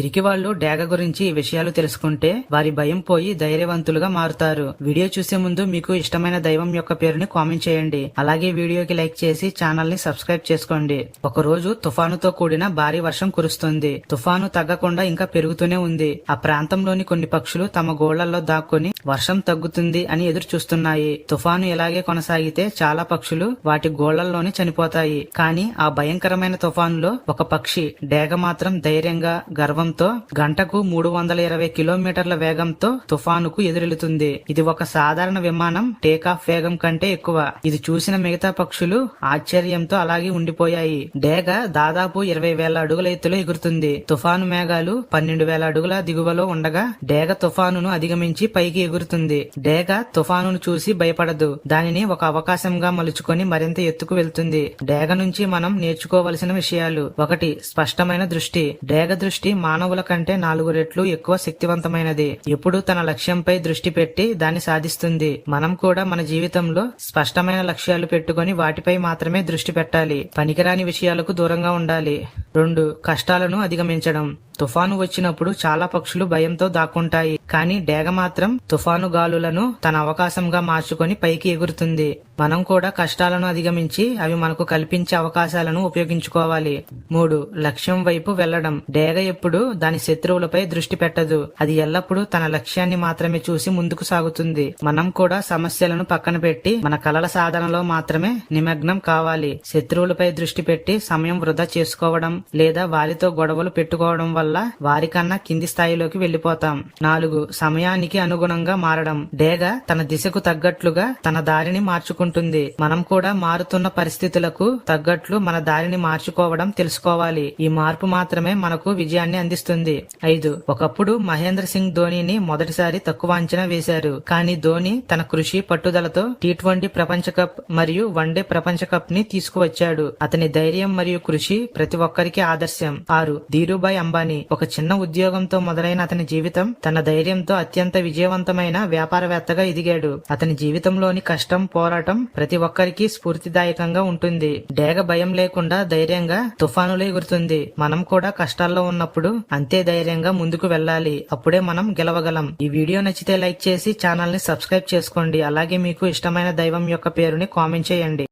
పిరికి వాళ్ళు డేగ గురించి ఈ విషయాలు తెలుసుకుంటే వారి భయం పోయి ధైర్యవంతులుగా మారుతారు. వీడియో చూసే ముందు మీకు ఇష్టమైన దైవం యొక్క పేరుని కామెంట్ చేయండి. అలాగే వీడియోకి లైక్ చేసి ఛానల్ని సబ్స్క్రైబ్ చేసుకోండి. ఒక రోజు తుఫానుతో కూడిన భారీ వర్షం కురుస్తుంది. తుఫాను తగ్గకుండా ఇంకా పెరుగుతూనే ఉంది. ఆ ప్రాంతంలోని కొన్ని పక్షులు తమ గోళ్ళలో దాక్కుని వర్షం తగ్గుతుంది అని ఎదురు చూస్తున్నాయి. తుఫాను ఇలాగే కొనసాగితే చాలా పక్షులు వాటి గోళ్ళలోనే చనిపోతాయి. కానీ ఆ భయంకరమైన తుఫానులో ఒక పక్షి డేగ మాత్రం ధైర్యంగా గర్వం గర్వంతో గంటకు మూడు వందల ఇరవై కిలోమీటర్ల వేగంతో తుఫానుకు ఎదురెళ్తుంది. ఇది ఒక సాధారణ విమానం టేకాఫ్ వేగం కంటే ఎక్కువ. ఇది చూసిన మిగతా పక్షులు ఆశ్చర్యంతో అలాగే ఉండిపోయాయి. డేగ దాదాపు ఇరవై వేల అడుగుల ఎత్తులో ఎగురుతుంది. తుఫాను మేఘాలు పన్నెండు వేల అడుగుల దిగువలో ఉండగా డేగ తుఫానును అధిగమించి పైకి ఎగురుతుంది. డేగ తుఫానును చూసి భయపడదు. దానిని ఒక అవకాశంగా మలుచుకొని మరింత ఎత్తుకు వెళ్తుంది. డేగ నుంచి మనం నేర్చుకోవలసిన విషయాలు. ఒకటి స్పష్టమైన దృష్టి. డేగ దృష్టి మానవుల కంటే నాలుగు రెట్లు ఎక్కువ శక్తివంతమైనది. ఎప్పుడు తన లక్ష్యంపై దృష్టి పెట్టి దాన్ని సాధిస్తుంది. మనం కూడా మన జీవితంలో స్పష్టమైన లక్ష్యాలు పెట్టుకొని వాటిపై మాత్రమే దృష్టి పెట్టాలి. పనికిరాని విషయాలకు దూరంగా ఉండాలి. రెండు కష్టాలను అధిగమించడం. తుఫాను వచ్చినప్పుడు చాలా పక్షులు భయంతో దాక్కుంటాయి. కానీ డేగ మాత్రం తుఫాను గాలులను తన అవకాశంగా మార్చుకొని పైకి ఎగురుతుంది. మనం కూడా కష్టాలను అధిగమించి అవి మనకు కల్పించే అవకాశాలను ఉపయోగించుకోవాలి. మూడు లక్ష్యం వైపు వెళ్ళడం డేగ ఎప్పుడు దాని శత్రువులపై దృష్టి పెట్టదు. అది ఎల్లప్పుడూ తన లక్ష్యాన్ని మాత్రమే చూసి ముందుకు సాగుతుంది. మనం కూడా సమస్యలను పక్కన పెట్టి మన కలల సాధనలో మాత్రమే నిమగ్నం కావాలి. శత్రువులపై దృష్టి పెట్టి సమయం వృధా చేసుకోవడం లేదా వారితో గొడవలు పెట్టుకోవడం వల్ల వల్ల వారికన్నా కింది స్థాయిలోకి వెళ్ళిపోతాం నాలుగు సమయానికి అనుగుణంగా మారడం. డేగ తన దిశకు తగ్గట్లుగా తన దారిని మార్చుకుంటుంది. మనం కూడా మారుతున్న పరిస్థితులకు తగ్గట్లు మన దారిని మార్చుకోవడం తెలుసుకోవాలి. ఈ మార్పు మాత్రమే మనకు విజయాన్ని అందిస్తుంది. ఐదు ఒకప్పుడు మహేంద్ర సింగ్ ధోనిని మొదటిసారి తక్కువ అంచనా వేశారు. కానీ ధోని తన కృషి పట్టుదలతో టీ ట్వంటీ ప్రపంచ కప్ మరియు వన్డే ప్రపంచ కప్ని తీసుకువచ్చాడు. అతని ధైర్యం మరియు కృషి ప్రతి ఒక్కరికి ఆదర్శం. ఆరు ధీరుభాయ్ అంబానీ ఒక చిన్న ఉద్యోగంతో మొదలైన అతని జీవితం తన ధైర్యంతో అత్యంత విజయవంతమైన వ్యాపారవేత్తగా ఎదిగాడు. అతని జీవితంలోని కష్టం పోరాటం ప్రతి ఒక్కరికి స్ఫూర్తిదాయకంగా ఉంటుంది. డేగ భయం లేకుండా ధైర్యంగా తుఫానులే ఎగురుతుంది. మనం కూడా కష్టాల్లో ఉన్నప్పుడు అంతే ధైర్యంగా ముందుకు వెళ్ళాలి. అప్పుడే మనం గెలవగలం. ఈ వీడియో నచ్చితే లైక్ చేసి ఛానల్ని సబ్స్క్రైబ్ చేసుకోండి. అలాగే మీకు ఇష్టమైన దైవం యొక్క పేరుని కామెంట్ చేయండి.